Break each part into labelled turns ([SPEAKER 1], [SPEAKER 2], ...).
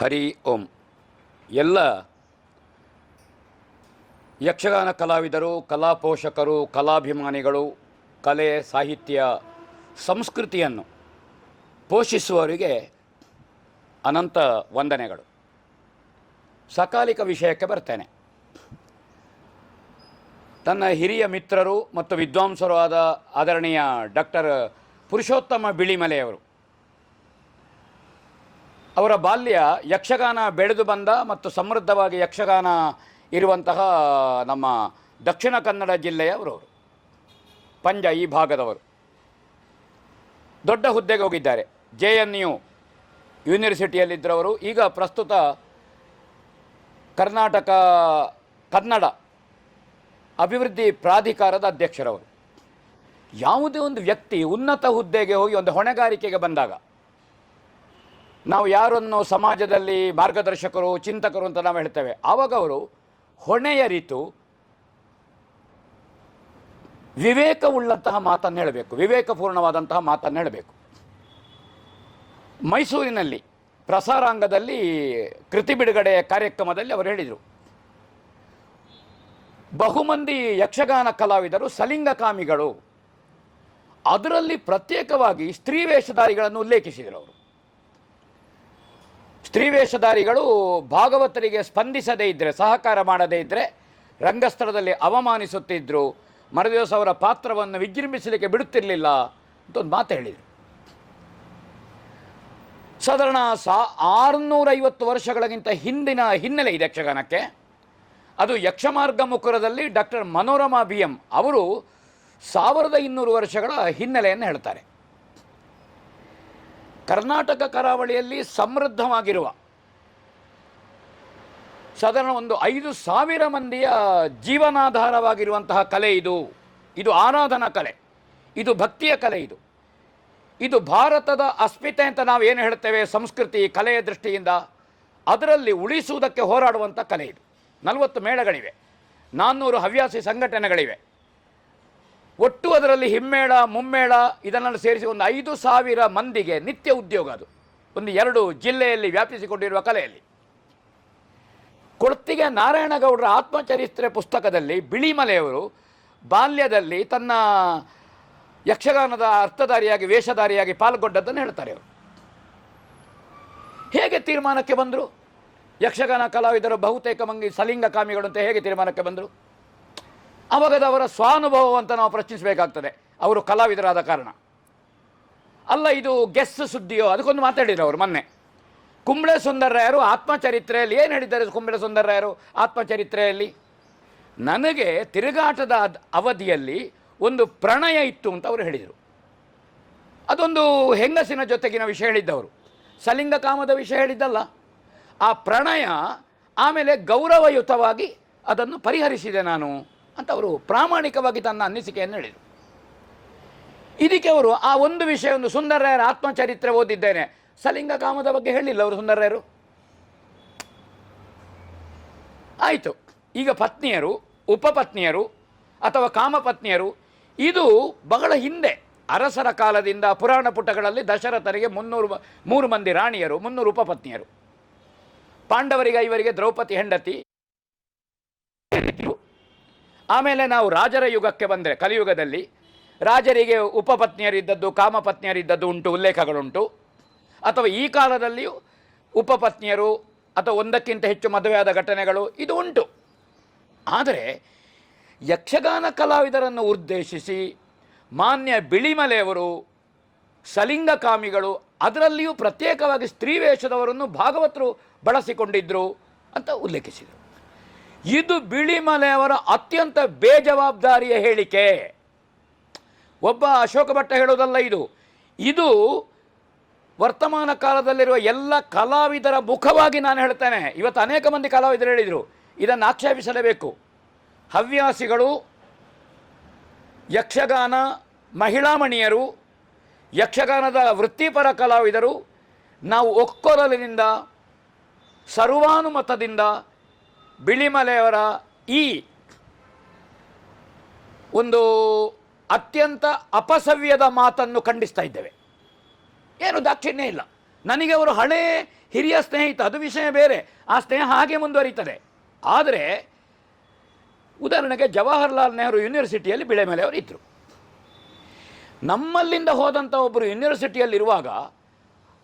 [SPEAKER 1] ಹರಿ ಓಂ. ಎಲ್ಲ ಯಕ್ಷಗಾನ ಕಲಾವಿದರು, ಕಲಾ ಪೋಷಕರು, ಕಲಾಭಿಮಾನಿಗಳು, ಕಲೆ, ಸಾಹಿತ್ಯ, ಸಂಸ್ಕೃತಿಯನ್ನು ಪೋಷಿಸುವವರಿಗೆ ಅನಂತ ವಂದನೆಗಳು. ಸಕಾಲಿಕ ವಿಷಯಕ್ಕೆ ಬರ್ತೇನೆ. ತನ್ನ ಹಿರಿಯ ಮಿತ್ರರು ಮತ್ತು ವಿದ್ವಾಂಸರು ಆದ ಆದರಣೀಯ ಡಾಕ್ಟರ್ ಪುರುಷೋತ್ತಮ ಬಿಳಿಮಲೆಯವರು ಅವರ ಬಾಲ್ಯ ಯಕ್ಷಗಾನ ಬೆಳೆದು ಬಂದ ಮತ್ತು ಸಮೃದ್ಧವಾಗಿ ಯಕ್ಷಗಾನ ಇರುವಂತಹ ನಮ್ಮ ದಕ್ಷಿಣ ಕನ್ನಡ ಜಿಲ್ಲೆಯವರವರು ಪಂಜ ಈ ಭಾಗದವರು. ದೊಡ್ಡ ಹುದ್ದೆಗೆ ಹೋಗಿದ್ದಾರೆ. ಜೆ ಎನ್ ಯು ಯೂನಿವರ್ಸಿಟಿಯಲ್ಲಿದ್ದರವರು ಈಗ ಪ್ರಸ್ತುತ ಕರ್ನಾಟಕ, ಕನ್ನಡ ಅಭಿವೃದ್ಧಿ ಪ್ರಾಧಿಕಾರದ ಅಧ್ಯಕ್ಷರವರು. ಯಾವುದೇ ಒಂದು ವ್ಯಕ್ತಿ ಉನ್ನತ ಹುದ್ದೆಗೆ ಹೋಗಿ ಒಂದು ಹೊಣೆಗಾರಿಕೆಗೆ ಬಂದಾಗ ನಾವು ಯಾರನ್ನು ಸಮಾಜದಲ್ಲಿ ಮಾರ್ಗದರ್ಶಕರು, ಚಿಂತಕರು ಅಂತ ನಾವು ಹೇಳ್ತೇವೆ. ಆವಾಗ ಅವರು ಹೊಣೆಯ ರೀತು ವಿವೇಕವುಳ್ಳಂತಹ ಮಾತನ್ನು ಹೇಳಬೇಕು. ವಿವೇಕಪೂರ್ಣವಾದಂತಹ ಮಾತನ್ನು ಹೇಳಬೇಕು. ಮೈಸೂರಿನಲ್ಲಿ ಪ್ರಸಾರಾಂಗದಲ್ಲಿ ಕೃತಿ ಬಿಡುಗಡೆ ಕಾರ್ಯಕ್ರಮದಲ್ಲಿ ಅವರು ಹೇಳಿದರು. ಬಹುಮಂದಿ ಯಕ್ಷಗಾನ ಕಲಾವಿದರು ಸಲಿಂಗಕಾಮಿಗಳು ಅದರಲ್ಲಿ ಪ್ರತ್ಯೇಕವಾಗಿ ಸ್ತ್ರೀ ವೇಷಧಾರಿಗಳನ್ನು ಉಲ್ಲೇಖಿಸಿದರು ಅವರು. ಸ್ತ್ರೀ ವೇಷಧಾರಿಗಳು ಭಾಗವತರಿಗೆ ಸ್ಪಂದಿಸದೇ ಇದ್ದರೆ ಸಹಕಾರ ಮಾಡದೇ ಇದ್ದರೆ ರಂಗಸ್ಥಳದಲ್ಲಿ ಅವಮಾನಿಸುತ್ತಿದ್ದರು ಮರದಿವಸ ಅವರ ಪಾತ್ರವನ್ನು ವಿಜೃಂಭಿಸಲಿಕ್ಕೆ ಬಿಡುತ್ತಿರಲಿಲ್ಲ ಅಂತ ಒಂದು ಮಾತು ಹೇಳಿದರು. ಸಾಧಾರಣ ಸಾ ಆರುನೂರೈವತ್ತು ವರ್ಷಗಳಿಗಿಂತ ಹಿಂದಿನ ಹಿನ್ನೆಲೆ ಇದೆ ಯಕ್ಷಗಾನಕ್ಕೆ. ಅದು ಯಕ್ಷಮಾರ್ಗ ಮುಖುರದಲ್ಲಿ ಡಾಕ್ಟರ್ ಮನೋರಮಾ ಬಿ ಎಂ ಅವರು ಸಾವಿರದ ಇನ್ನೂರು ವರ್ಷಗಳ ಹಿನ್ನೆಲೆಯನ್ನು ಹೇಳ್ತಾರೆ. ಕರ್ನಾಟಕ ಕರಾವಳಿಯಲ್ಲಿ ಸಮೃದ್ಧವಾಗಿರುವ ಸಾಧಾರಣ ಒಂದು ಐದು ಸಾವಿರ ಮಂದಿಯ ಜೀವನಾಧಾರವಾಗಿರುವಂತಹ ಕಲೆ ಇದು. ಇದು ಆರಾಧನಾ ಕಲೆ. ಇದು ಭಕ್ತಿಯ ಕಲೆ ಇದು. ಇದು ಭಾರತದ ಅಸ್ಮಿತೆ ಅಂತ ನಾವು ಏನು ಹೇಳ್ತೇವೆ? ಸಂಸ್ಕೃತಿ, ಕಲೆಯ ದೃಷ್ಟಿಯಿಂದ ಅದರಲ್ಲಿ ಉಳಿಸುವುದಕ್ಕೆ ಹೋರಾಡುವಂಥ ಕಲೆ ಇದು. ನಲವತ್ತು ಮೇಳಗಳಿವೆ. ನಾನ್ನೂರು ಹವ್ಯಾಸಿ ಸಂಘಟನೆಗಳಿವೆ. ಒಟ್ಟು ಅದರಲ್ಲಿ ಹಿಮ್ಮೇಳ, ಮುಮ್ಮೇಳ, ಇದನ್ನೆಲ್ಲ ಸೇರಿಸಿ ಒಂದು ಐದು ಸಾವಿರ ಮಂದಿಗೆ ನಿತ್ಯ ಉದ್ಯೋಗ ಅದು. ಒಂದು ಎರಡು ಜಿಲ್ಲೆಯಲ್ಲಿ ವ್ಯಾಪಿಸಿಕೊಂಡಿರುವ ಕಲೆಯಲ್ಲಿ. ಕೊಡ್ತಿಗೆ ನಾರಾಯಣಗೌಡರ ಆತ್ಮಚರಿತ್ರೆ ಪುಸ್ತಕದಲ್ಲಿ ಬಿಳಿಮಲೆಯವರು ಬಾಲ್ಯದಲ್ಲಿ ತನ್ನ ಯಕ್ಷಗಾನದ ಅರ್ಥಧಾರಿಯಾಗಿ, ವೇಷಧಾರಿಯಾಗಿ ಪಾಲ್ಗೊಂಡದ್ದನ್ನು ಹೇಳ್ತಾರೆ ಅವರು. ಹೇಗೆ ತೀರ್ಮಾನಕ್ಕೆ ಬಂದರು? ಯಕ್ಷಗಾನ ಕಲಾವಿದರು ಬಹುತೇಕ ಮಂಗಿ ಸಲಿಂಗಕಾಮಿಗಳು ಅಂತ ಹೇಗೆ ತೀರ್ಮಾನಕ್ಕೆ ಬಂದರು? ಅವಾಗದ ಅವರ ಸ್ವಾನುಭವ ಅಂತ ನಾವು ಪ್ರಶ್ನಿಸಬೇಕಾಗ್ತದೆ. ಅವರು ಕಲಾವಿದರಾದ ಕಾರಣ. ಅಲ್ಲ, ಇದು ಗೆಸ್ ಸುದ್ದಿಯೋ? ಅದಕ್ಕೊಂದು ಮಾತಾಡಿದ್ರು ಅವರು ಮೊನ್ನೆ. ಕುಂಬಳೆ ಸುಂದರರಾಯರು ಆತ್ಮಚರಿತ್ರೆಯಲ್ಲಿ ಏನು ಹೇಳಿದ್ದಾರೆ ಕುಂಬಳೆ ಸುಂದರರಾಯರು ಆತ್ಮಚರಿತ್ರೆಯಲ್ಲಿ? ನನಗೆ ತಿರುಗಾಟದ ಅವಧಿಯಲ್ಲಿ ಒಂದು ಪ್ರಣಯ ಇತ್ತು ಅಂತ ಅವರು ಹೇಳಿದರು. ಅದೊಂದು ಹೆಂಗಸಿನ ಜೊತೆಗಿನ ವಿಷಯ ಹೇಳಿದ್ದವರು. ಸಲಿಂಗ ಕಾಮದ ವಿಷಯ ಹೇಳಿದ್ದಲ್ಲ. ಆ ಪ್ರಣಯ ಆಮೇಲೆ ಗೌರವಯುತವಾಗಿ ಅದನ್ನು ಪರಿಹರಿಸಿದೆ ನಾನು. ಅಂತ ಅವರು ಪ್ರಾಮಾಣಿಕವಾಗಿ ತನ್ನ ಅನಿಸಿಕೆಯನ್ನು ಹೇಳಿದರು. ಇದಕ್ಕೆ ಅವರು ಆ ಒಂದು ವಿಷಯ ಒಂದು ಸುಂದರರಾಯರ ಆತ್ಮಚರಿತ್ರೆ ಓದಿದ್ದೇನೆ. ಸಲಿಂಗ ಕಾಮದ ಬಗ್ಗೆ ಹೇಳಿಲ್ಲ ಅವರು ಸುಂದರರಾಯರು ಆಯಿತು. ಈಗ ಪತ್ನಿಯರು, ಉಪಪತ್ನಿಯರು ಅಥವಾ ಕಾಮಪತ್ನಿಯರು, ಇದು ಬಹಳ ಹಿಂದೆ, ಅರಸರ ಕಾಲದಿಂದ ಪುರಾಣ ಪುಟಗಳಲ್ಲಿ ದಶರಥರಿಗೆ ಮುನ್ನೂರು ಮೂರು ಮಂದಿ ರಾಣಿಯರು, ಮುನ್ನೂರು ಉಪಪತ್ನಿಯರು. ಪಾಂಡವರಿಗೆ ಇವರಿಗೆ ದ್ರೌಪದಿ ಹೆಂಡತಿ ಆಮೇಲೆ ನಾವು ರಾಜರ ಯುಗಕ್ಕೆ ಬಂದರೆ ಕಲಿಯುಗದಲ್ಲಿ ರಾಜರಿಗೆ ಉಪಪತ್ನಿಯರಿದ್ದದ್ದು, ಕಾಮಪತ್ನಿಯರಿದ್ದದ್ದು ಉಂಟು, ಉಲ್ಲೇಖಗಳುಂಟು. ಅಥವಾ ಈ ಕಾಲದಲ್ಲಿಯೂ ಉಪಪತ್ನಿಯರು ಅಥವಾ ಒಂದಕ್ಕಿಂತ ಹೆಚ್ಚು ಮದುವೆಯಾದ ಘಟನೆಗಳು ಇದು ಉಂಟು. ಆದರೆ ಯಕ್ಷಗಾನ ಕಲಾವಿದರನ್ನು ಉದ್ದೇಶಿಸಿ ಮಾನ್ಯ ಬಿಳಿಮಲೆಯವರು, ಸಲಿಂಗಕಾಮಿಗಳು ಅದರಲ್ಲಿಯೂ ಪ್ರತ್ಯೇಕವಾಗಿ ಸ್ತ್ರೀ ವೇಷದವರನ್ನು ಭಾಗವತರು ಬಳಸಿಕೊಂಡಿದ್ದರು ಅಂತ ಉಲ್ಲೇಖಿಸಿದರು. ಇದು ಬಿಳಿಮಲೆಯವರ ಅತ್ಯಂತ ಬೇಜವಾಬ್ದಾರಿಯ ಹೇಳಿಕೆ. ಒಬ್ಬ ಅಶೋಕ ಭಟ್ಟ ಹೇಳೋದಲ್ಲ ಇದು. ಇದು ವರ್ತಮಾನ ಕಾಲದಲ್ಲಿರುವ ಎಲ್ಲ ಕಲಾವಿದರ ಮುಖವಾಗಿ ನಾನು ಹೇಳ್ತೇನೆ. ಇವತ್ತು ಅನೇಕ ಮಂದಿ ಕಲಾವಿದರು ಹೇಳಿದರು, ಇದನ್ನು ಆಕ್ಷೇಪಿಸಲೇಬೇಕು. ಹವ್ಯಾಸಿಗಳು, ಯಕ್ಷಗಾನ, ಮಹಿಳಾಮಣಿಯರು, ಯಕ್ಷಗಾನದ ವೃತ್ತಿಪರ ಕಲಾವಿದರು, ನಾವು ಒಕ್ಕೊರಲಿನಿಂದ, ಸರ್ವಾನುಮತದಿಂದ ಬಿಳಿಮಲೆಯವರ ಈ ಒಂದು ಅತ್ಯಂತ ಅಪಸವ್ಯದ ಮಾತನ್ನು ಖಂಡಿಸ್ತಾ ಇದ್ದೇವೆ. ಏನು ದಾಕ್ಷಿಣ್ಯ ಇಲ್ಲ. ನನಗೆ ಅವರು ಹಳೇ ಹಿರಿಯ ಸ್ನೇಹಿತ, ಅದು ವಿಷಯ ಬೇರೆ. ಆ ಸ್ನೇಹ ಹಾಗೆ ಮುಂದುವರಿತದೆ. ಆದರೆ ಉದಾಹರಣೆಗೆ ಜವಾಹರ್ಲಾಲ್ ನೆಹರು ಯೂನಿವರ್ಸಿಟಿಯಲ್ಲಿ ಬಿಳೆಮಲೆಯವರು ಇದ್ದರು ನಮ್ಮಲ್ಲಿಂದ ಹೋದಂಥ ಒಬ್ಬರು ಯೂನಿವರ್ಸಿಟಿಯಲ್ಲಿರುವಾಗ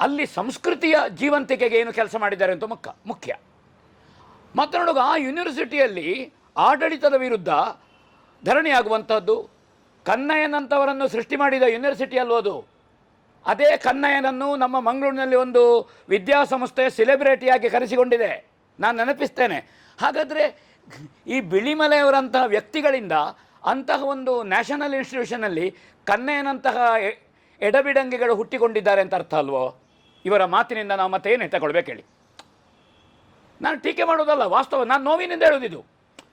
[SPEAKER 1] ಅಲ್ಲಿ ಸಂಸ್ಕೃತಿಯ ಜೀವಂತಿಕೆಗೆ ಏನು ಕೆಲಸ ಮಾಡಿದ್ದಾರೆ ಅಂತ ಮುಖ್ಯ ಮುಖ್ಯ. ಮಾತನಾಡುವಾಗ ಆ ಯೂನಿವರ್ಸಿಟಿಯಲ್ಲಿ ಆಡಳಿತದ ವಿರುದ್ಧ ಧರಣಿಯಾಗುವಂಥದ್ದು ಕನ್ನಯ್ಯನಂಥವರನ್ನು ಸೃಷ್ಟಿ ಮಾಡಿದ ಯೂನಿವರ್ಸಿಟಿ ಅದು? ಅದೇ ಕನ್ನಯ್ಯನನ್ನು ನಮ್ಮ ಮಂಗಳೂರಿನಲ್ಲಿ ಒಂದು ವಿದ್ಯಾಸಂಸ್ಥೆ ಸೆಲೆಬ್ರಿಟಿಯಾಗಿ ಕರೆಸಿಕೊಂಡಿದೆ. ನಾನು ನೆನಪಿಸ್ತೇನೆ. ಹಾಗಾದರೆ ಈ ಬಿಳಿಮಲೆಯವರಂತಹ ವ್ಯಕ್ತಿಗಳಿಂದ ಅಂತಹ ಒಂದು ನ್ಯಾಷನಲ್ ಇನ್ಸ್ಟಿಟ್ಯೂಷನಲ್ಲಿ ಕನ್ನಯ್ಯನಂತಹ ಎಡಬಿಡಂಗಿಗಳು ಹುಟ್ಟಿಕೊಂಡಿದ್ದಾರೆ ಅಂತ ಅರ್ಥ ಅಲ್ವೋ? ಇವರ ಮಾತಿನಿಂದ ನಾವು ಮತ್ತೆ ಏನು ತಗೊಳ್ಬೇಕು ಹೇಳಿ. ನಾನು ಟೀಕೆ ಮಾಡೋದಲ್ಲ, ವಾಸ್ತವ. ನಾನು ನೋವಿನಿಂದ ಹೇಳೋದಿದು.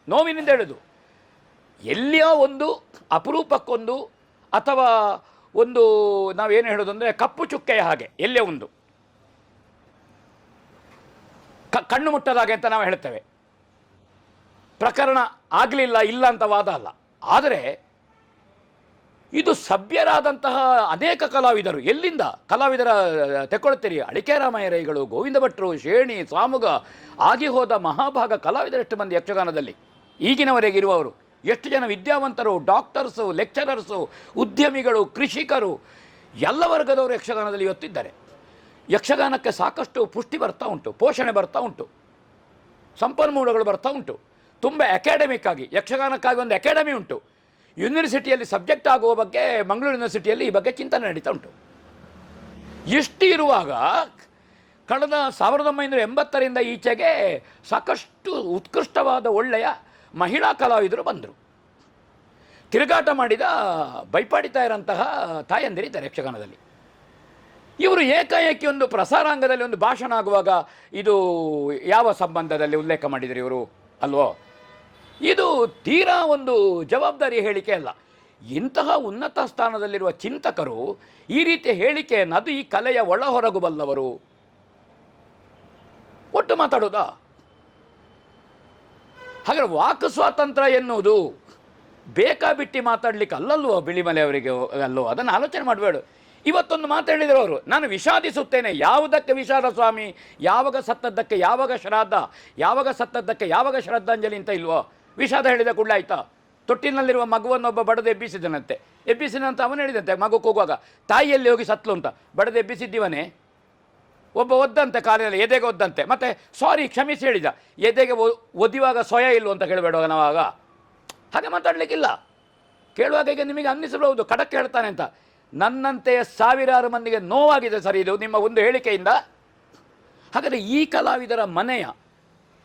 [SPEAKER 1] ನೋವಿನಿಂದ ಹೇಳೋದು. ಎಲ್ಲಿಯೋ ಒಂದು ಅಪರೂಪಕ್ಕೊಂದು ಅಥವಾ ಒಂದು ನಾವೇನು ಹೇಳೋದು ಅಂದರೆ ಕಪ್ಪು ಚುಕ್ಕೆಯ ಹಾಗೆ ಎಲ್ಲೇ ಒಂದು. ಕ- ಕಣ್ಣು ಮುಟ್ಟದಾಗೆ ಅಂತ ನಾವು ಹೇಳ್ತೇವೆ. ಪ್ರಕರಣ ಆಗಲಿಲ್ಲ, ಇಲ್ಲ ಅಂತ ವಾದ ಅಲ್ಲ. ಆದರೆ ಇದು ಸಭ್ಯರಾದಂತಹ ಅನೇಕ ಕಲಾವಿದರು. ಎಲ್ಲಿಂದ? ಕಲಾವಿದರ ತೆಕ್ಕೊಳ್ತೀರಿ. ಅಡಿಕೆ ರಾಮಯ್ಯರೈಗಳು ಗೋವಿಂದ ಭಟ್ರು, ಶೇಣಿ, ಸ್ವಾಮುಗ ಆಗಿ ಹೋದ ಮಹಾಭಾಗ ಕಲಾವಿದರೆಷ್ಟು ಮಂದಿ ಯಕ್ಷಗಾನದಲ್ಲಿ. ಈಗಿನವರೆಗೆ ಇರುವವರು. ಎಷ್ಟು ಜನ ವಿದ್ಯಾವಂತರು, ಡಾಕ್ಟರ್ಸು, ಲೆಕ್ಚರರ್ಸು, ಉದ್ಯಮಿಗಳು, ಕೃಷಿಕರು, ಎಲ್ಲ ವರ್ಗದವರು ಯಕ್ಷಗಾನದಲ್ಲಿ ಇವತ್ತಿದ್ದಾರೆ. ಯಕ್ಷಗಾನಕ್ಕೆ ಸಾಕಷ್ಟು ಪುಷ್ಟಿ ಬರ್ತಾ ಉಂಟು, ಪೋಷಣೆ ಬರ್ತಾ ಉಂಟು. ಸಂಪನ್ಮೂಲಗಳು ಬರ್ತಾ ಉಂಟು. ತುಂಬ ಅಕಾಡೆಮಿಕ್ ಆಗಿ, ಯಕ್ಷಗಾನಕ್ಕಾಗಿ ಒಂದು ಅಕಾಡೆಮಿ ಉಂಟು. ಯೂನಿವರ್ಸಿಟಿಯಲ್ಲಿ ಸಬ್ಜೆಕ್ಟ್ ಆಗುವ ಬಗ್ಗೆ ಮಂಗಳೂರು ಯೂನಿವರ್ಸಿಟಿಯಲ್ಲಿ ಈ ಬಗ್ಗೆ ಚಿಂತನೆ ನಡೀತಾ ಉಂಟು. ಇಷ್ಟು ಇರುವಾಗ ಕಳೆದ ಸಾವಿರದ ಒಂಬೈನೂರ ಎಂಬತ್ತರಿಂದ ಈಚೆಗೆ ಸಾಕಷ್ಟು ಉತ್ಕೃಷ್ಟವಾದ ಒಳ್ಳೆಯ ಮಹಿಳಾ ಕಲಾವಿದರು ಬಂದರು. ತಿರುಗಾಟ ಮಾಡಿದ ಬೈಪಾಡಿತಾ ಇರೋಂತಹ ತಾಯಂದಿರಿದ್ದಾರೆ ಯಕ್ಷಗಾನದಲ್ಲಿ. ಇವರು ಏಕಾಏಕಿ ಒಂದು ಪ್ರಸಾರಾಂಗದಲ್ಲಿ ಒಂದು ಭಾಷಣ ಆಗುವಾಗ ಇದು ಯಾವ ಸಂಬಂಧದಲ್ಲಿ ಉಲ್ಲೇಖ ಮಾಡಿದರು ಇವರು? ಅಲ್ವೋ? ಇದು ತೀರಾ ಒಂದು ಜವಾಬ್ದಾರಿ ಹೇಳಿಕೆ ಅಲ್ಲ. ಇಂತಹ ಉನ್ನತ ಸ್ಥಾನದಲ್ಲಿರುವ ಚಿಂತಕರು ಈ ರೀತಿಯ ಹೇಳಿಕೆ ಅದು ಈ ಕಲೆಯ ಒಳ ಬಲ್ಲವರು ಒಟ್ಟು ಮಾತಾಡೋದಾ? ಹಾಗೆ ವಾಕ್ ಸ್ವಾತಂತ್ರ್ಯ ಎನ್ನುವುದು ಬೇಕಾಬಿಟ್ಟಿ ಮಾತಾಡ್ಲಿಕ್ಕೆ ಅಲ್ಲಲ್ವೋ ಬಿಳಿಮಲೆ ಅವರಿಗೆ ಅಲ್ಲೋ? ಅದನ್ನು ಆಲೋಚನೆ ಮಾಡಬೇಡ. ಇವತ್ತೊಂದು ಮಾತು ಹೇಳಿದ್ರು ಅವರು. ನಾನು ವಿಷಾದಿಸುತ್ತೇನೆ. ಯಾವುದಕ್ಕೆ ವಿಷಾದ ಸ್ವಾಮಿ? ಯಾವಾಗ ಸತ್ತದ್ದಕ್ಕೆ ಯಾವಾಗ ಶ್ರಾದ್ದ? ಯಾವಾಗ ಸತ್ತದ್ದಕ್ಕೆ ಯಾವಾಗ ಶ್ರದ್ಧಾಂಜಲಿ ಅಂತ ಇಲ್ವೋ? ವಿಷಾದ ಹೇಳಿದ ಆಯ್ತಾ? ತೊಟ್ಟಿನಲ್ಲಿರುವ ಮಗುವನ್ನೊಬ್ಬ ಬಡದು ಎಬ್ಬಿಸಿದನಂತೆ. ಎಬ್ಬಿಸಿದಂತ ಅವನು ಹೇಳಿದಂತೆ, ಮಗು ಕೂಗುವಾಗ, ತಾಯಿಯಲ್ಲಿ ಹೋಗಿ ಸತ್ಲು ಅಂತ. ಬಡದು ಎಬ್ಬಿಸಿದ್ದೀವನೇ? ಒಬ್ಬ ಒದ್ದಂತೆ ಕಾಲಿನಲ್ಲಿ, ಎದೆಗೆ ಒದ್ದಂತೆ. ಮತ್ತೆ ಸಾರಿ ಕ್ಷಮಿಸಿ ಹೇಳಿದ. ಎದೆಗೆ ಒದಿವಾಗ ಸೊಯ ಇಲ್ಲ ಅಂತ ಕೇಳಬೇಡುವಾಗ ನಾವಾಗ. ಹಾಗೆ ಮಾತಾಡಲಿಕ್ಕಿಲ್ಲ. ಕೇಳುವಾಗ ಈಗ ನಿಮಗೆ ಅನ್ನಿಸಬಹುದು, ಖಡಕ್ ಹೇಳ್ತಾನೆ ಅಂತ. ನನ್ನಂತೆಯ ಸಾವಿರಾರು ಮಂದಿಗೆ ನೋವಾಗಿದೆ ಸರ್ ಇದು ನಿಮ್ಮ ಒಂದು ಹೇಳಿಕೆಯಿಂದ. ಹಾಗಾದರೆ ಈ ಕಲಾವಿದರ ಮನೆಯ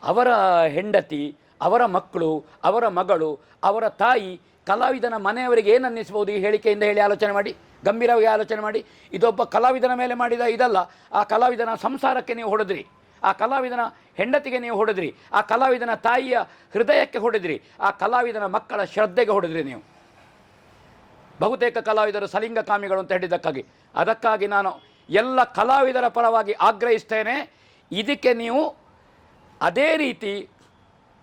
[SPEAKER 1] ಅವರ ಹೆಂಡತಿ ಅವರ ಮಕ್ಕಳು, ಅವರ ಮಗಳು, ಅವರ ತಾಯಿ, ಕಲಾವಿದನ ಮನೆಯವರಿಗೆ ಏನು ಅನ್ನಿಸ್ಬೋದು ಈ ಹೇಳಿಕೆಯಿಂದ ಹೇಳಿ ಆಲೋಚನೆ ಮಾಡಿ, ಗಂಭೀರವಾಗಿ ಆಲೋಚನೆ ಮಾಡಿ. ಇದೊಬ್ಬ ಕಲಾವಿದನ ಮೇಲೆ ಮಾಡಿದ ಇದಲ್ಲ, ಆ ಕಲಾವಿದನ ಸಂಸಾರಕ್ಕೆ ನೀವು ಹೊಡೆದ್ರಿ. ಆ ಕಲಾವಿದನ ಹೆಂಡತಿಗೆ ನೀವು ಹೊಡೆದ್ರಿ. ಆ ಕಲಾವಿದನ ತಾಯಿಯ ಹೃದಯಕ್ಕೆ ಹೊಡೆದ್ರಿ. ಆ ಕಲಾವಿದನ ಮಕ್ಕಳ ಶ್ರದ್ಧೆಗೆ ಹೊಡೆದ್ರಿ ನೀವು. ಬಹುತೇಕ ಕಲಾವಿದರು ಸಲಿಂಗ ಕಾಮಿಗಳು ಅಂತ ಹೇಳಿದ್ದಕ್ಕಾಗಿ. ಅದಕ್ಕಾಗಿ ನಾನು ಎಲ್ಲ ಕಲಾವಿದರ ಪರವಾಗಿ ಆಗ್ರಹಿಸ್ತೇನೆ. ಇದಕ್ಕೆ ನೀವು ಅದೇ ರೀತಿ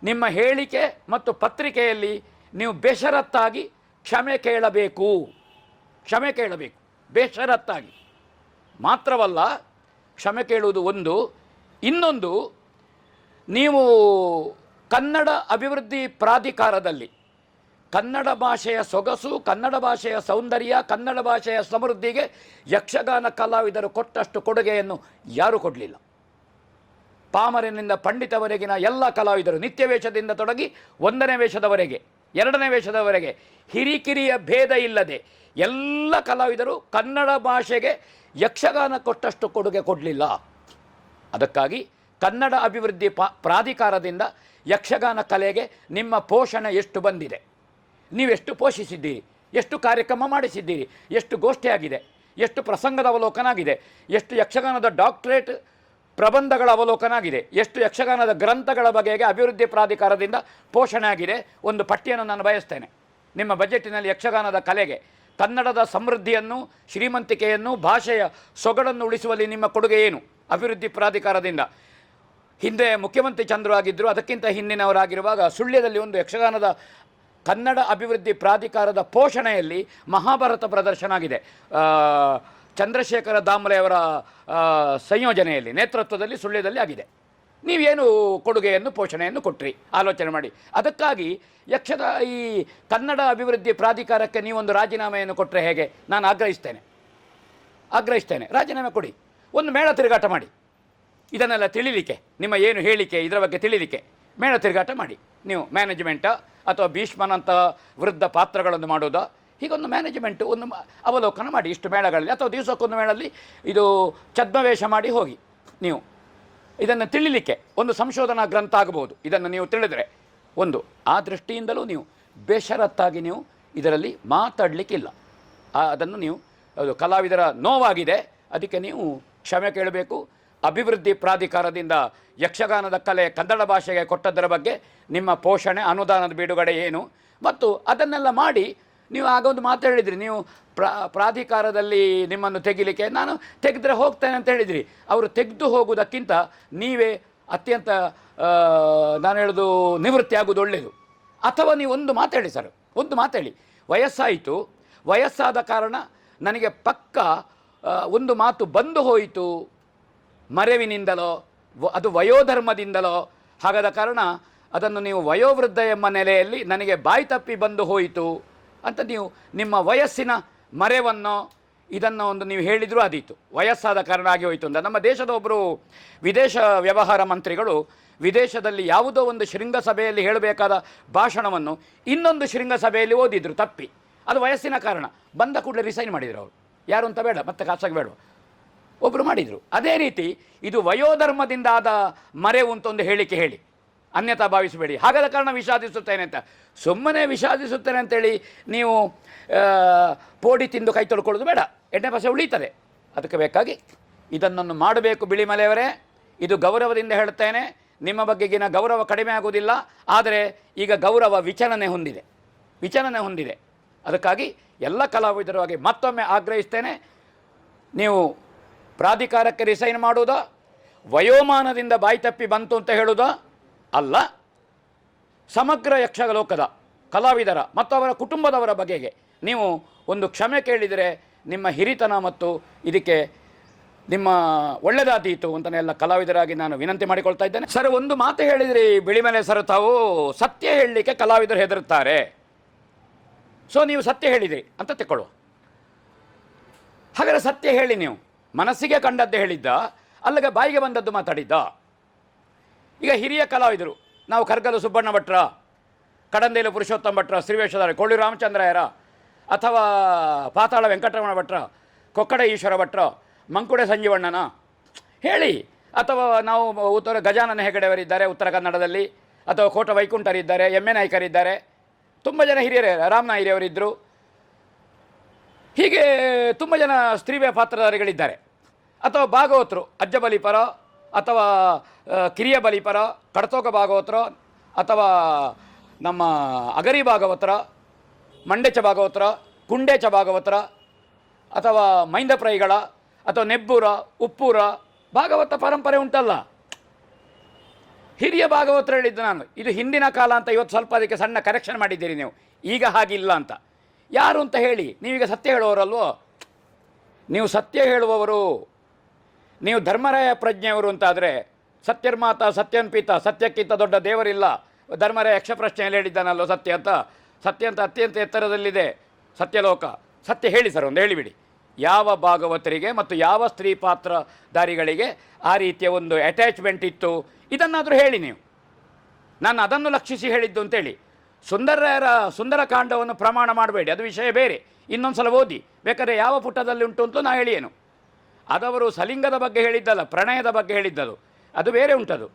[SPEAKER 1] ನಿಮ್ಮ ಹೇಳಿಕೆ ಮತ್ತು ಪತ್ರಿಕೆಯಲ್ಲಿ ನೀವು ಬೇಷರತ್ತಾಗಿ ಕ್ಷಮೆ ಕೇಳಬೇಕು. ಕ್ಷಮೆ ಕೇಳಬೇಕು. ಬೇಷರತ್ತಾಗಿ. ಮಾತ್ರವಲ್ಲ, ಕ್ಷಮೆ ಕೇಳುವುದು ಒಂದು. ಇನ್ನೊಂದು, ನೀವು ಕನ್ನಡ ಅಭಿವೃದ್ಧಿ ಪ್ರಾಧಿಕಾರದಲ್ಲಿ, ಕನ್ನಡ ಭಾಷೆಯ ಸೊಗಸು, ಕನ್ನಡ ಭಾಷೆಯ ಸೌಂದರ್ಯ, ಕನ್ನಡ ಭಾಷೆಯ ಸಮೃದ್ಧಿಗೆ ಯಕ್ಷಗಾನ ಕಲಾವಿದರು ಕೊಟ್ಟಷ್ಟು ಕೊಡುಗೆಯನ್ನು ಯಾರೂ ಕೊಡಲಿಲ್ಲ. ಪಾಮರನಿಂದ ಪಂಡಿತವರೆಗಿನ ಎಲ್ಲ ಕಲಾವಿದರು ನಿತ್ಯ ವೇಷದಿಂದ ತೊಡಗಿ ಒಂದನೇ ವೇಷದವರೆಗೆ, ಎರಡನೇ ವೇಷದವರೆಗೆ ಹಿರಿಕಿರಿಯ ಭೇದ ಇಲ್ಲದೆ ಎಲ್ಲ ಕಲಾವಿದರು ಕನ್ನಡ ಭಾಷೆಗೆ ಯಕ್ಷಗಾನ ಕೊಟ್ಟಷ್ಟು ಕೊಡುಗೆ ಕೊಡಲಿಲ್ಲ. ಅದಕ್ಕಾಗಿ ಕನ್ನಡ ಅಭಿವೃದ್ಧಿ ಪ್ರಾಧಿಕಾರದಿಂದ ಯಕ್ಷಗಾನ ಕಲೆಗೆ ನಿಮ್ಮ ಪೋಷಣೆ ಎಷ್ಟು ಬಂದಿದೆ? ನೀವೆಷ್ಟು ಪೋಷಿಸಿದ್ದೀರಿ? ಎಷ್ಟು ಕಾರ್ಯಕ್ರಮ ಮಾಡಿಸಿದ್ದೀರಿ? ಎಷ್ಟು ಗೋಷ್ಠಿಯಾಗಿದೆ? ಎಷ್ಟು ಪ್ರಸಂಗದ ಅವಲೋಕನ ಆಗಿದೆ ಎಷ್ಟು ಯಕ್ಷಗಾನದ ಡಾಕ್ಟರೇಟ್ ಪ್ರಬಂಧಗಳ ಅವಲೋಕನ ಆಗಿದೆ ಎಷ್ಟು ಯಕ್ಷಗಾನದ ಗ್ರಂಥಗಳ ಬಗೆಗೆ ಅಭಿವೃದ್ಧಿ ಪ್ರಾಧಿಕಾರದಿಂದ ಪೋಷಣೆ ಆಗಿದೆ ಒಂದು ಪಟ್ಟಿಯನ್ನು ನಾನು ಬಯಸ್ತೇನೆ. ನಿಮ್ಮ ಬಜೆಟಿನಲ್ಲಿ ಯಕ್ಷಗಾನದ ಕಲೆಗೆ, ಕನ್ನಡದ ಸಮೃದ್ಧಿಯನ್ನು, ಶ್ರೀಮಂತಿಕೆಯನ್ನು, ಭಾಷೆಯ ಸೊಗಡನ್ನು ಉಳಿಸುವಲ್ಲಿ ನಿಮ್ಮ ಕೊಡುಗೆ ಏನು? ಅಭಿವೃದ್ಧಿ ಪ್ರಾಧಿಕಾರದಿಂದ. ಹಿಂದೆ ಮುಖ್ಯಮಂತ್ರಿ ಚಂದ್ರು ಆಗಿದ್ದರು ಅದಕ್ಕಿಂತ ಹಿಂದಿನವರಾಗಿರುವಾಗ ಸುಳ್ಯದಲ್ಲಿ ಒಂದು ಯಕ್ಷಗಾನದ ಕನ್ನಡ ಅಭಿವೃದ್ಧಿ ಪ್ರಾಧಿಕಾರದ ಪೋಷಣೆಯಲ್ಲಿ ಮಹಾಭಾರತ ಪ್ರದರ್ಶನ ಆಗಿದೆ. ಚಂದ್ರಶೇಖರ ದಾಮಲೆಯವರ ಸಂಯೋಜನೆಯಲ್ಲಿ, ನೇತೃತ್ವದಲ್ಲಿ ಸುಳ್ಳ್ಯದಲ್ಲಿ ಆಗಿದೆ. ನೀವೇನು ಕೊಡುಗೆಯನ್ನು, ಪೋಷಣೆಯನ್ನು ಕೊಟ್ಟ್ರಿ ಆಲೋಚನೆ ಮಾಡಿ. ಅದಕ್ಕಾಗಿ ಯಕ್ಷದ ಈ ಕನ್ನಡ ಅಭಿವೃದ್ಧಿ ಪ್ರಾಧಿಕಾರಕ್ಕೆ ನೀವೊಂದು ರಾಜೀನಾಮೆಯನ್ನು ಕೊಟ್ಟರೆ ಹೇಗೆ? ನಾನು ಆಗ್ರಹಿಸ್ತೇನೆ. ಆಗ್ರಹಿಸ್ತೇನೆ. ರಾಜೀನಾಮೆ ಕೊಡಿ. ಒಂದು ಮೇಳ ತಿರುಗಾಟ ಮಾಡಿ. ಇದನ್ನೆಲ್ಲ ತಿಳಿಲಿಕ್ಕೆ, ನಿಮ್ಮ ಏನು ಹೇಳಿಕೆ, ಇದರ ಬಗ್ಗೆ ತಿಳಿಲಿಕ್ಕೆ ಮೇಳ ತಿರುಗಾಟ ಮಾಡಿ. ನೀವು ಮ್ಯಾನೇಜ್ಮೆಂಟ ಅಥವಾ ಭೀಷ್ಮನಂಥ ವೃದ್ಧ ಪಾತ್ರಗಳನ್ನು ಮಾಡೋದಾ? ಹೀಗೊಂದು ಮ್ಯಾನೇಜ್ಮೆಂಟ್ ಒಂದು ಅವಲೋಕನ ಮಾಡಿ, ಇಷ್ಟು ಮೇಳಗಳಲ್ಲಿ ಅಥವಾ ದಿವಸಕ್ಕೊಂದು ಮೇಳಲ್ಲಿ ಇದು ಛದ್ಮವೇಷ ಮಾಡಿ ಹೋಗಿ ನೀವು. ಇದನ್ನು ತಿಳಿಲಿಕ್ಕೆ ಒಂದು ಸಂಶೋಧನಾ ಗ್ರಂಥ ಆಗಬಹುದು. ಇದನ್ನು ನೀವು ತಿಳಿದರೆ ಒಂದು. ಆ ದೃಷ್ಟಿಯಿಂದಲೂ ನೀವು ಬೇಷರತ್ತಾಗಿ ನೀವು ಇದರಲ್ಲಿ ಮಾತಾಡಲಿಕ್ಕಿಲ್ಲ. ಅದನ್ನು ನೀವು, ಅದು ಕಲಾವಿದರ ನೋವಾಗಿದೆ. ಅದಕ್ಕೆ ನೀವು ಕ್ಷಮೆ ಕೇಳಬೇಕು. ಅಭಿವೃದ್ಧಿ ಪ್ರಾಧಿಕಾರದಿಂದ ಯಕ್ಷಗಾನದ ಕಲೆ ಕನ್ನಡ ಭಾಷೆಗೆ ಕೊಟ್ಟದ್ದರ ಬಗ್ಗೆ ನಿಮ್ಮ ಪೋಷಣೆ, ಅನುದಾನದ ಬಿಡುಗಡೆ ಏನು? ಮತ್ತು ಅದನ್ನೆಲ್ಲ ಮಾಡಿ ನೀವು ಆಗ ಒಂದು ಮಾತು ಹೇಳಿದ್ರಿ, ನೀವು ಪ್ರಾ, ಪ್ರಾಧಿಕಾರದಲ್ಲಿ ನಿಮ್ಮನ್ನು ತೆಗಿಲಿಕ್ಕೆ, ನಾನು ತೆಗೆದ್ರೆ ಹೋಗ್ತೇನೆ ಅಂತ ಹೇಳಿದ್ರಿ. ಅವರು ತೆಗೆದು ಹೋಗುವುದಕ್ಕಿಂತ ನೀವೇ ಅತ್ಯಂತ ನಾನು ಹೇಳೋದು ನಿವೃತ್ತಿ ಆಗೋದು ಒಳ್ಳೆಯದು. ಅಥವಾ ನೀವು ಒಂದು ಮಾತಾಡಿ ಸರ್, ಒಂದು ಮಾತಾಡಿ ವಯಸ್ಸಾಯಿತು, ವಯಸ್ಸಾದ ಕಾರಣ ನನಗೆ ಪಕ್ಕ ಒಂದು ಮಾತು ಬಂದು ಹೋಯಿತು. ಮರೆವಿನಿಂದಲೋ ಅದು ವಯೋಧರ್ಮದಿಂದಲೋ ಹಾಗಾದ ಕಾರಣ ಅದನ್ನು ನೀವು ವಯೋವೃದ್ಧ ಎಂಬ ನೆಲೆಯಲ್ಲಿ ನನಗೆ ಬಾಯಿ ತಪ್ಪಿ ಬಂದು ಹೋಯಿತು. ಅಂತ ನೀವು ನಿಮ್ಮ ವಯಸ್ಸಿನ ಮರೆವನ್ನು ಇದನ್ನು ಒಂದು ನೀವು ಹೇಳಿದರೂ ಅದೀತು ವಯಸ್ಸಾದ ಕಾರಣ ಆಗಿ ಹೋಯಿತು ಅಂತ. ನಮ್ಮ ದೇಶದ ಒಬ್ಬರು ವಿದೇಶ ವ್ಯವಹಾರ ಮಂತ್ರಿಗಳು ವಿದೇಶದಲ್ಲಿ ಯಾವುದೋ ಒಂದು ಶೃಂಗಸಭೆಯಲ್ಲಿ ಹೇಳಬೇಕಾದ ಭಾಷಣವನ್ನು ಇನ್ನೊಂದು ಶೃಂಗಸಭೆಯಲ್ಲಿ ಓದಿದ್ರು ತಪ್ಪಿ. ಅದು ವಯಸ್ಸಿನ ಕಾರಣ. ಬಂದ ಕೂಡಲೇ ರಿಸೈನ್ ಮಾಡಿದರು ಅವರು. ಯಾರು ಅಂತ ಬೇಡ, ಮತ್ತೆ ಖಾಸಾಗಿ ಬೇಡ. ಒಬ್ಬರು ಮಾಡಿದರು. ಅದೇ ರೀತಿ ಇದು ವಯೋಧರ್ಮದಿಂದ ಆದ ಮರೆವು ಅಂತ ಒಂದು ಹೇಳಿಕೆ ಹೇಳಿ. ಅನ್ಯತಾ ಭಾವಿಸಬೇಡಿ. ಹಾಗಾದ ಕಾರಣ ವಿಷಾದಿಸುತ್ತೇನೆ ಅಂತ. ಸುಮ್ಮನೆ ವಿಷಾದಿಸುತ್ತೇನೆ ಅಂತೇಳಿ ನೀವು ಪೋಡಿ ತಿಂದು ಕೈ ತೊಳ್ಕೊಳ್ಳೋದು ಬೇಡ. ಎಣ್ಣೆ ಪಸೆ ಉಳಿತದೆ ಅದಕ್ಕೆ ಬೇಕಾಗಿ ಇದನ್ನೊಂದು ಮಾಡಬೇಕು ಬಿಳಿಮಲೆಯವರೇ ಇದು ಗೌರವದಿಂದ ಹೇಳುತ್ತೇನೆ ನಿಮ್ಮ ಬಗ್ಗೆಗಿನ ಗೌರವ ಕಡಿಮೆ ಆಗುವುದಿಲ್ಲ. ಆದರೆ ಈಗ ಗೌರವ ವಿಚಲನೆ ಹೊಂದಿದೆ. ವಿಚಲನೆ ಹೊಂದಿದೆ. ಅದಕ್ಕಾಗಿ ಎಲ್ಲ ಕಲಾವಿದರವಾಗಿ ಮತ್ತೊಮ್ಮೆ ಆಗ್ರಹಿಸ್ತೇನೆ. ನೀವು ಪ್ರಾಧಿಕಾರಕ್ಕೆ ರಿಸೈನ್ ಮಾಡುವುದಾ? ವಯೋಮಾನದಿಂದ ಬಾಯಿ ತಪ್ಪಿ ಬಂತು ಅಂತ ಹೇಳುವುದಾ? ಅಲ್ಲ, ಸಮಗ್ರ ಯಕ್ಷಗಲೋಕದ ಕಲಾವಿದರ ಮತ್ತು ಅವರ ಕುಟುಂಬದವರ ಬಗೆಗೆ ನೀವು ಒಂದು ಕ್ಷಮೆ ಕೇಳಿದರೆ ನಿಮ್ಮ ಹಿರಿತನ ಮತ್ತು ಇದಕ್ಕೆ ನಿಮ್ಮ ಒಳ್ಳೆದಾದೀತು ಅಂತಲೇ ಎಲ್ಲ ಕಲಾವಿದರಾಗಿ ನಾನು ವಿನಂತಿ ಮಾಡಿಕೊಳ್ತಾ ಇದ್ದೇನೆ. ಸರ್, ಒಂದು ಮಾತು ಹೇಳಿದ್ರಿ ಬಿಳಿಮಲೆ ಸರ್ ತಾವು ಸತ್ಯ ಹೇಳಲಿಕ್ಕೆ ಕಲಾವಿದರು ಹೆದರುತ್ತಾರೆ. ಸೊ, ನೀವು ಸತ್ಯ ಹೇಳಿದಿರಿ ಅಂತ ತಿಳ್ಕೊಳ್ಳುವ. ಹಾಗಾದರೆ ಸತ್ಯ ಹೇಳಿ ನೀವು. ಮನಸ್ಸಿಗೆ ಕಂಡದ್ದು ಹೇಳಿದ್ದ ಅಲ್ಲಿಗೆ ಬಾಯಿಗೆ ಬಂದದ್ದು ಮಾತಾಡಿದ್ದ. ಈಗ ಹಿರಿಯ ಕಲಾವಿದರು, ನಾವು ಕರ್ಗದ ಸುಬ್ಬಣ್ಣ ಭಟ್ರ, ಕಡಂದೇಲು ಪುರುಷೋತ್ತಮ ಭಟ್ರ ಶ್ರೀವೇಶಧಾರ ಕೊಳ್ಳಿ ರಾಮಚಂದ್ರಾಯರ ಅಥವಾ ಪಾತಾಳ ವೆಂಕಟರಮಣ ಭಟ್ರ, ಕೊಕ್ಕಡ ಈಶ್ವರ ಭಟ್ರ, ಮಂಕುಡೆ ಸಂಜೀವಣ್ಣನ, ಹೇಳಿ. ಅಥವಾ ನಾವು ಉತ್ತರ ಗಜಾನನ ಹೆಗಡೆಯವರಿದ್ದಾರೆ ಉತ್ತರ ಕನ್ನಡದಲ್ಲಿ, ಅಥವಾ ಕೋಟ ವೈಕುಂಠರಿದ್ದಾರೆ ಎಂ ಎ ನಾಯ್ಕರಿದ್ದಾರೆ. ತುಂಬ ಜನ ಹಿರಿಯರ, ರಾಮ್ ಹಿರಿಯವರಿದ್ದರು ಹೀಗೆ ತುಂಬ ಜನ ಸ್ತ್ರೀವೇ ಪಾತ್ರಧಾರಿಗಳಿದ್ದಾರೆ ಅಥವಾ ಭಾಗವತರು ಅಜ್ಜ ಬಲಿಪರ ಅಥವಾ ಕಿರಿಯ ಬಲಿಪರ ಕಡತೋಕ ಭಾಗವತ್ರ, ಅಥವಾ ನಮ್ಮ ಅಗರಿ ಭಾಗವತರ, ಮಂಡೆಚ ಭಾಗವತರ, ಕುಂಡೆಚ ಭಾಗವತರ, ಅಥವಾ ಮೈಂದಪ್ರೈಗಳ, ಅಥವಾ ನೆಬ್ಬೂರ, ಉಪ್ಪೂರ ಭಾಗವತ ಪರಂಪರೆ ಉಂಟಲ್ಲ? ಹಿರಿಯ ಭಾಗವತರು ಹೇಳಿದ್ದು ನಾನು. ಇದು ಹಿಂದಿನ ಕಾಲ ಅಂತ ಇವತ್ತು ಸ್ವಲ್ಪ ಅದಕ್ಕೆ ಸಣ್ಣ ಕರೆಕ್ಷನ್ ಮಾಡಿದ್ದೀರಿ ನೀವು. ಈಗ ಹಾಗಿಲ್ಲ ಅಂತ. ಯಾರು ಅಂತ ಹೇಳಿ? ನೀವೀಗ ಸತ್ಯ ಹೇಳುವವರಲ್ವೋ? ನೀವು ಸತ್ಯ ಹೇಳುವವರು ನೀವು ಧರ್ಮರಾಯ ಪ್ರಜ್ಞೆಯವರು ಅಂತಾದರೆ ಸತ್ಯರ್ಮಾತ ಸತ್ಯನ್ಪೀತ ಸತ್ಯಕ್ಕಿಂತ ದೊಡ್ಡ ದೇವರಿಲ್ಲ. ಧರ್ಮರಾಯ ಯಕ್ಷ ಪ್ರಶ್ನೆಯಲ್ಲಿ ಹೇಳಿದ್ದಾನಲ್ಲೋ ಸತ್ಯ ಅಂತ? ಸತ್ಯ ಅಂತ ಅತ್ಯಂತ ಎತ್ತರದಲ್ಲಿದೆ ಸತ್ಯಲೋಕ. ಸತ್ಯ ಹೇಳಿ ಸರ್, ಒಂದು ಹೇಳಿಬಿಡಿ. ಯಾವ ಭಾಗವತರಿಗೆ ಮತ್ತು ಯಾವ ಸ್ತ್ರೀ ಪಾತ್ರಧಾರಿಗಳಿಗೆ ಆ ರೀತಿಯ ಒಂದು ಅಟ್ಯಾಚ್ಮೆಂಟ್ ಇತ್ತು? ಇದನ್ನಾದರೂ ಹೇಳಿ ನೀವು. ನಾನು ಅದನ್ನು ಲಕ್ಷಿಸಿ ಹೇಳಿದ್ದು ಅಂತೇಳಿ. ಸುಂದರರ ಸುಂದರಕಾಂಡವನ್ನು ಪ್ರಮಾಣ ಮಾಡಬೇಡಿ. ಅದು ವಿಷಯ ಬೇರೆ. ಇನ್ನೊಂದು ಸಲ ಓದಿ. ಬೇಕಾದ್ರೆ ಯಾವ ಪುಟದಲ್ಲಿ ಉಂಟು ಅಂತ ನಾ ಹೇಳಿಯೇನು. ಅದವರು ಸಲಿಂಗದ ಬಗ್ಗೆ ಹೇಳಿದ್ದಲ್ಲ, ಪ್ರಣಯದ ಬಗ್ಗೆ ಹೇಳಿದ್ದದು. ಅದು ಬೇರೆ ಉಂಟದು.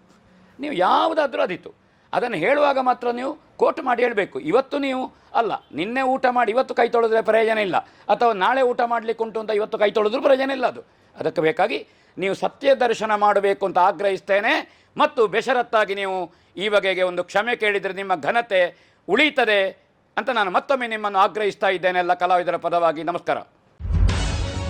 [SPEAKER 1] ನೀವು ಯಾವುದಾದ್ರೂ ಅದಿತ್ತು. ಅದನ್ನು ಹೇಳುವಾಗ ಮಾತ್ರ ನೀವು ಕೋಟ್ ಮಾಡಿ ಹೇಳಬೇಕು. ಇವತ್ತು ನೀವು, ಅಲ್ಲ, ನಿನ್ನೆ ಊಟ ಮಾಡಿ ಇವತ್ತು ಕೈ ತೊಳೆದ್ರೆ ಪ್ರಯೋಜನ ಇಲ್ಲ. ಅಥವಾ ನಾಳೆ ಊಟ ಮಾಡಲಿಕ್ಕೆ ಉಂಟು ಅಂತ ಇವತ್ತು ಕೈ ತೊಳೆದ್ರೂ ಪ್ರಯೋಜನ ಇಲ್ಲ ಅದು. ಅದಕ್ಕೆ ಬೇಕಾಗಿ ನೀವು ಸತ್ಯ ದರ್ಶನ ಮಾಡಬೇಕು ಅಂತ ಆಗ್ರಹಿಸ್ತೇನೆ. ಮತ್ತು ಬೇಷರತ್ತಾಗಿ ನೀವು ಈ ಬಗೆಗೆ ಒಂದು ಕ್ಷಮೆ ಕೇಳಿದರೆ ನಿಮ್ಮ ಘನತೆ ಉಳೀತದೆ ಅಂತ ನಾನು ಮತ್ತೊಮ್ಮೆ ನಿಮ್ಮನ್ನು ಆಗ್ರಹಿಸ್ತಾ ಇದ್ದೇನೆ ಎಲ್ಲ ಕಲಾವಿದರ ಪದವಾಗಿ. ನಮಸ್ಕಾರ.